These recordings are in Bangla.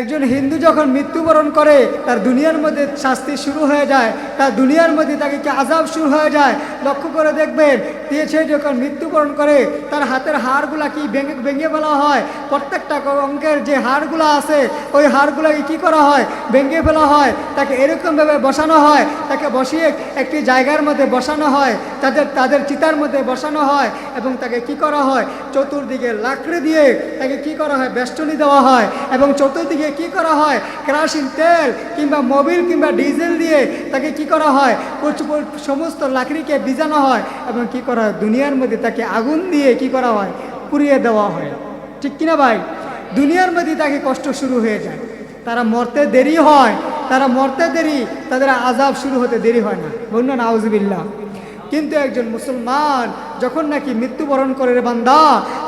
একজন হিন্দু যখন মৃত্যুবরণ করে, তার দুনিয়ার মধ্যে শাস্তি শুরু হয়ে যায়, তার দুনিয়ার মধ্যে তাকে কি আজাব শুরু হয়ে যায় লক্ষ্য করে দেখবেন দিয়েছে যখন মৃত্যুবরণ করে, তার হাতের হাড়গুলা কি ভেঙে ভেঙে ফেলা হয়? প্রত্যেকটা অঙ্কের যে হাড়গুলো আছে, ওই হাড়গুলোকে কি করা হয়? ভেঙে ফেলা হয়। তাকে এরকমভাবে বসানো হয়। তাকে বসিয়ে একটি জায়গার মধ্যে বসানো হয়। তাদের তাদের চিতার মধ্যে বসানো হয় এবং তাকে কি করা হয়? চতুর্দিকে লাকড়ি দিয়ে তাকে কি করা হয়? বেষ্টনী দেওয়া হয়। এবং চতুর্দিকে কি করা হয়? কেরাসিন তেল কিংবা মোবিল কিংবা ডিজেল দিয়ে তাকে কি করা হয়? সমস্ত লাকড়িকে ভিজানো হয় এবং কি করা হয়? দুনিয়ার মধ্যে তাকে আগুন দিয়ে কি করা হয়? পুড়িয়ে দেওয়া হয়। ঠিক কিনা ভাই? দুনিয়ার মধ্যে তাকে কষ্ট শুরু হয়ে যায়। তারা মরতে দেরি হয়। তারা মরতে দেরি, তাদের আজাব শুরু হতে দেরি হয় না। বলুন না আউজবিল্লা কিন্তু একজন মুসলমান যখন নাকি মৃত্যুবরণ করে রে বান্দা,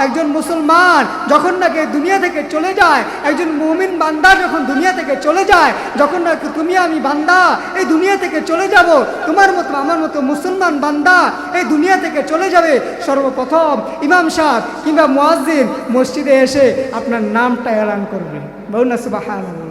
একজন মুসলমান যখন নাকি দুনিয়া থেকে চলে যায়, একজন মুমিন বান্দা যখন দুনিয়া থেকে চলে যায়, যখন নাকি তুমি আমি বান্দা এই দুনিয়া থেকে চলে যাব, তোমার মতো আমার মতো মুসলমান বান্দা এই দুনিয়া থেকে চলে যাবে, সর্বপ্রথম ইমাম সাহেব কিংবা মুয়াজ্জিন মসজিদে এসে আপনার নামটা এলান করবে। বলুন সুবহানাল্লাহ।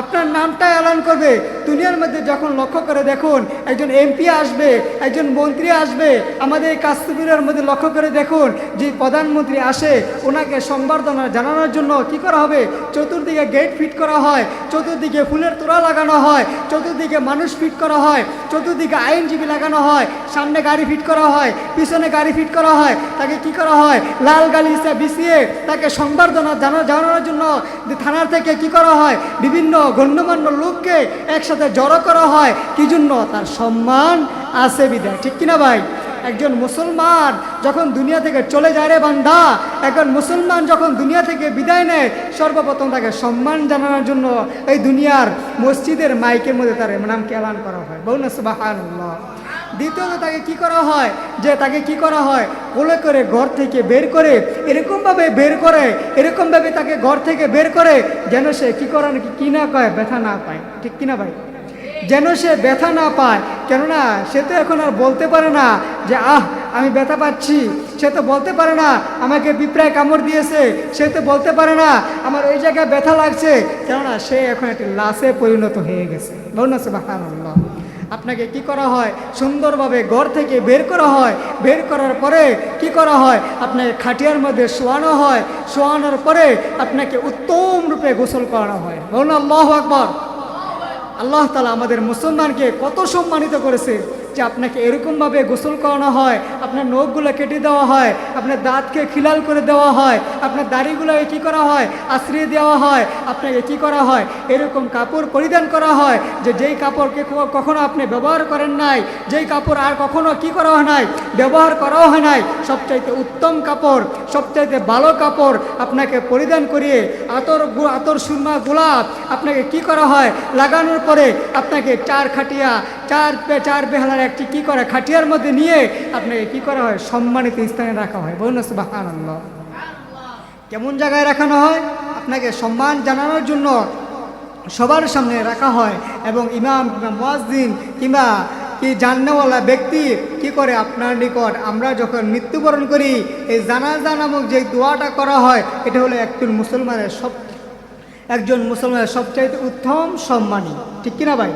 আপনার নামটা এলান করবে। দুনিয়ার মধ্যে যখন লক্ষ্য করে দেখুন, একজন এমপি আসবে, একজন মন্ত্রী আসবে, আমাদের এই কাশ্মীরের মধ্যে লক্ষ্য করে দেখুন যে প্রধানমন্ত্রী আসে, ওনাকে সংবর্ধনা জানানোর জন্য কি করা হবে? চতুর্দিকে গেট ফিট করা হয়, চতুর্দিকে ফুলের তোড়া লাগানো হয়, চতুর্দিকে মানুষ ফিট করা হয়, চতুর্দিকে আইনজীবী লাগানো হয়, সামনে গাড়ি ফিট করা হয়, পিছনে গাড়ি ফিট করা হয়, তাকে কি করা হয়? লাল গালিচা বিছিয়ে তাকে সংবর্ধনা জানা জানানোর জন্য থানার থেকে কি করা হয়? বিভিন্ন গণ্যমান্য লোককে একসাথে জড়ো করা হয়। কি জন্য? তার সম্মান আছে বিদায় ঠিক কিনা ভাই? একজন মুসলমান যখন দুনিয়া থেকে চলে যায় রে বান্দা, একজন মুসলমান যখন দুনিয়া থেকে বিদায় নেয়, সর্বপ্রথম তাকে সম্মান জানানোর জন্য এই দুনিয়ার মসজিদের মাইকের মধ্যে তার নামকে এলান করা হয়। বলুন সুবাহান্লাহ দ্বিতীয়ত তাকে কি করা হয়? যে তাকে কি করা হয়? কোলে করে ঘর থেকে বের করে এরকমভাবে বের করে, এরকমভাবে তাকে ঘর থেকে বের করে, যেন সে কি করা কি না কয়, ব্যথা না পায়। ঠিক কিনা ভাই? যেন সে ব্যথা না পায়। কেননা সে তো এখন আর বলতে পারে না যে, আহ, আমি ব্যথা পাচ্ছি। সে তো বলতে পারে না, আমাকে পিঁপড়ায় কামড় দিয়েছে। সে তো বলতে পারে না, আমার ওই জায়গায় ব্যথা লাগছে। কেননা সে এখন একটি লাশে পরিণত হয়ে গেছে। বলুন না সে বাহান্লাহ আপনাকে কি করা হয়? সুন্দরভাবে ঘর থেকে বের করা হয়। বের করার পরে কি করা হয়? আপনাকে খাটিয়ার মধ্যে শোয়ানো হয়। শোয়ানোর পরে আপনাকে উত্তম রূপে গোসল করানো হয়। বলুন আল্লাহ আকবর। আল্লাহ তালা আমাদের মুসলমানকে কত সম্মানিত করেছে। যে আপনাকে এরকমভাবে গোসল করানো হয়, আপনার নখগুলো কেটে দেওয়া হয়, আপনার দাঁতকে খিলাল করে দেওয়া হয়, আপনার দাড়িগুলোকে কী করা হয়, আশ্রিয়ে দেওয়া হয়, আপনাকে কি করা হয়, এরকম কাপড় পরিধান করা হয় যে যেই কাপড়কে কখনো আপনি ব্যবহার করেন নাই, যেই কাপড় আর কখনো কি করা হয় নাই, ব্যবহার করাও হয় নাই, সবচাইতে উত্তম কাপড়, সবচাইতে ভালো কাপড় আপনাকে পরিধান করিয়ে আতর আতর সুরমা গোলাপ আপনাকে কি করা হয়, লাগানোর পরে আপনাকে চার খাটিয়া চার পে- চার বেহালার একটি কি করে? খাটিয়ার মধ্যে নিয়ে আপনাকে কি করা হয়? সম্মানিত স্থানে রাখা হয়। বলুন সুবাহান কেমন জায়গায় রাখানো হয়? আপনাকে সম্মান জানানোর জন্য সবার সামনে রাখা হয় এবং ইমাম কিংবা মুয়াজ্জিন কিংবা কি জাননেওয়ালা ব্যক্তি কি করে আপনার নিকট আমরা যখন মৃত্যুবরণ করি, এই জানাজা নামক যে দোয়াটা করা হয়, এটা হলো একজন মুসলমানের সব, একজন মুসলমানের সবচাইতে উত্তম সম্মানী। ঠিক কিনা ভাই?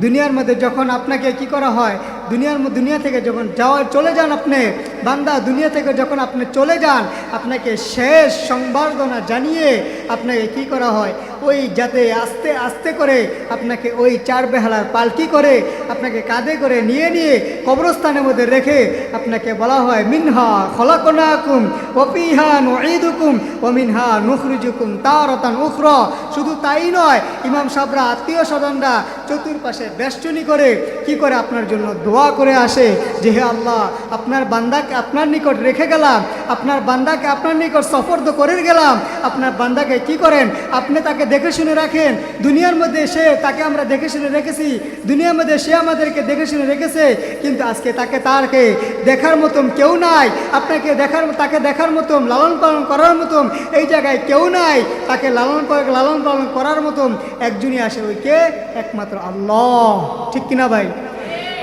দুনিয়ার মধ্যে যখন আপনাকে কি করা হয়, দুনিয়ার দুনিয়া থেকে যখন যাওয়া চলে যান আপনি বান্দা দুনিয়া থেকে যখন আপনি চলে যান, আপনাকে শেষ সংবর্ধনা জানিয়ে আপনাকে কি করা হয়? ওই যাতে আস্তে আস্তে করে আপনাকে ওই চার বেহালার পালকি করে, আপনাকে কাঁধে করে নিয়ে নিয়ে কবরস্থানের মধ্যে রেখে আপনাকে বলা হয়, মিনহা খলাকনাকুম ওপিহা নুঈদুকুম ও মিনহা নুখরিজুকুম তারতান উখর। শুধু তাই নয়, ইমাম সাহরা আত্মীয় স্বজনরা চতুর্পাশে বেষ্টনী করে কি করে আপনার জন্য দোয়া করে আসে, যে হে আল্লাহ, আপনার বান্দাকে আপনার নিকট রেখে গেলাম, আপনার বান্দাকে আপনার নিকট সফর্দ করে গেলাম, আপনার বান্দাকে কি করেন? আপনি তাকে দেখে শুনে রাখেন, দুনিয়ার মধ্যে সে তাকে আমরা দেখে শুনে রেখেছি, দুনিয়ার মধ্যে সে আমাদেরকে দেখে শুনে রেখেছে, কিন্তু আজকে তাকে তারকে দেখার মতন কেউ নাই, আপনাকে দেখার, তাকে দেখার মতন, লালন পালন করার মতন এই জায়গায় কেউ নাই, তাকে লালন লালন পালন করার মতন একজনই আসে ওই কে? একমাত্র আল্লাহ। ঠিক কিনা ভাই?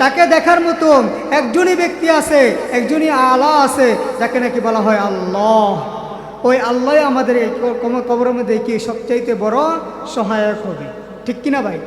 তাকে দেখার মতন একজনই ব্যক্তি আছে, একজনই আলা আছে, যাকে নাকি বলা হয় আল্লাহ। ওই আল্লাহ আমাদের এই কবরের মধ্যে কি সবচাইতে বড় সহায়ক হবে? ঠিক কিনা ভাই?